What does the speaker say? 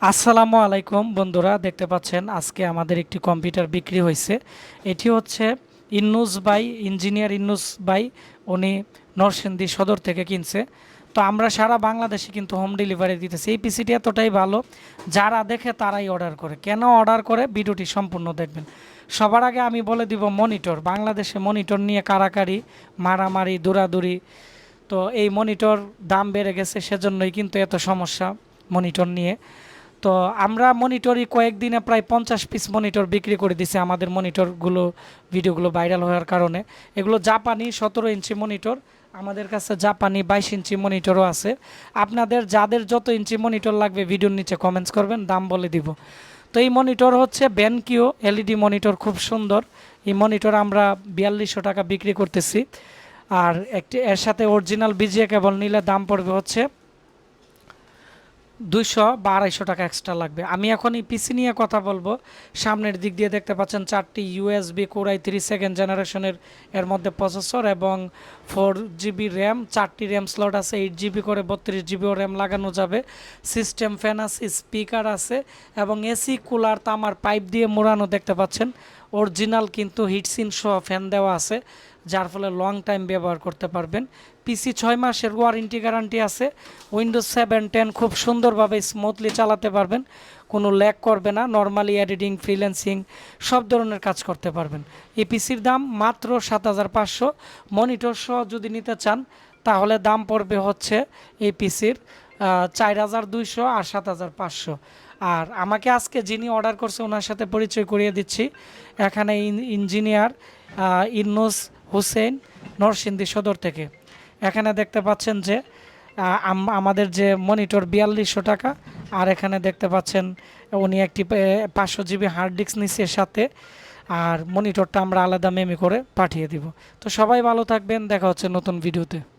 আসসালামু আলাইকুম বন্ধুরা, দেখতে পাচ্ছেন আজকে আমাদের একটি কম্পিউটার বিক্রি হয়েছে। এটি হচ্ছে ইন্নুস বাই, ইঞ্জিনিয়ার ইন্নুস বাই, উনি নরসিংদী সদর থেকে কিনছে। তো আমরা সারা বাংলাদেশে কিন্তু হোম ডেলিভারি দিতেছি। এই পিসিটি এতটাই ভালো, যারা দেখে তারাই অর্ডার করে। কেন অর্ডার করে? ভিডিওটি সম্পূর্ণ দেখবেন। সবার আগে আমি বলে দিব মনিটর। বাংলাদেশে মনিটর নিয়ে কারাকারি, মারামারি, দৌড়াদৌড়ি, তো এই মনিটর দাম বেড়ে গেছে, সেজন্যই কিন্তু এত সমস্যা মনিটর নিয়ে। তো আমরা মনিটরই কয়েকদিনে প্রায় পঞ্চাশ পিস মনিটর বিক্রি করে দিছি আমাদের মনিটরগুলো, ভিডিওগুলো ভাইরাল হওয়ার কারণে। এগুলো জাপানি সতেরো ইঞ্চি মনিটর আমাদের কাছে জাপানি বাইশ ইঞ্চি মনিটরও আছে। আপনাদের যাদের যত ইঞ্চি মনিটর লাগবে ভিডিওর নিচে কমেন্টস করবেন, দাম বলে দিব। তো এই মনিটর হচ্ছে ব্যানকিও এলইডি মনিটর খুব সুন্দর। এই মনিটর আমরা বিয়াল্লিশশো টাকা বিক্রি করতেছি। আর একটি, এর সাথে অরিজিনাল বিজিএ কেবল নিলে দাম পড়বে হচ্ছে দুইশো বা আড়াইশো টাকা এক্সট্রা লাগবে। আমি এখন এই পিসি নিয়ে কথা বলব। সামনের দিক দিয়ে দেখতে পাচ্ছেন চারটি ইউএসবি কোরাই থ্রি সেকেন্ড জেনারেশনের এর মধ্যে প্রসেসর এবং ফোর জিবি র্যাম চারটি র্যাম স্লট আছে এইট জিবি করে বত্রিশ জিবিও র্যাম লাগানো যাবে। সিস্টেম ফ্যান আছে স্পিকার আছে এবং এসি কুলার তামার পাইপ দিয়ে মোড়ানো দেখতে পাচ্ছেন। অরিজিনাল কিন্তু হিটসিন সহ ফ্যান দেওয়া আছে, যার ফলে লং টাইম ব্যবহার করতে পারবেন। পিসি ছয় মাসের ওয়ারেন্টি গ্যারান্টি আছে উইন্ডোজ সেভেন টেন খুব সুন্দরভাবে স্মুথলি চালাতে পারবেন, কোনো ল্যাক করবে না নর্মালি এডিটিং ফ্রিল্যান্সিং সব ধরনের কাজ করতে পারবেন। এই পিসির দাম মাত্র সাত হাজার পাঁচশো মনিটর সহ যদি নিতে চান, তাহলে দাম পড়বে হচ্ছে এই পিসির চার হাজার দুইশো আর সাত হাজার পাঁচশো। আর আমাকে আজকে যিনি অর্ডার করছে, ওনার সাথে পরিচয় করিয়ে দিচ্ছি। এখানে ইঞ্জিনিয়ার ইন্নুস হুসেন নরসিংদী সদর থেকে। এখানে দেখতে পাচ্ছেন যে আম- আমাদের যে মনিটর বিয়াল্লিশশো টাকা, আর এখানে দেখতে পাচ্ছেন উনি একটি পাঁচশো জিবি হার্ড ডিস্ক নিচ্ছে এর সাথে। আর মনিটরটা আমরা আলাদা মেমি করে পাঠিয়ে দিব। তো সবাই ভালো থাকবেন, দেখা হচ্ছে নতুন ভিডিওতে।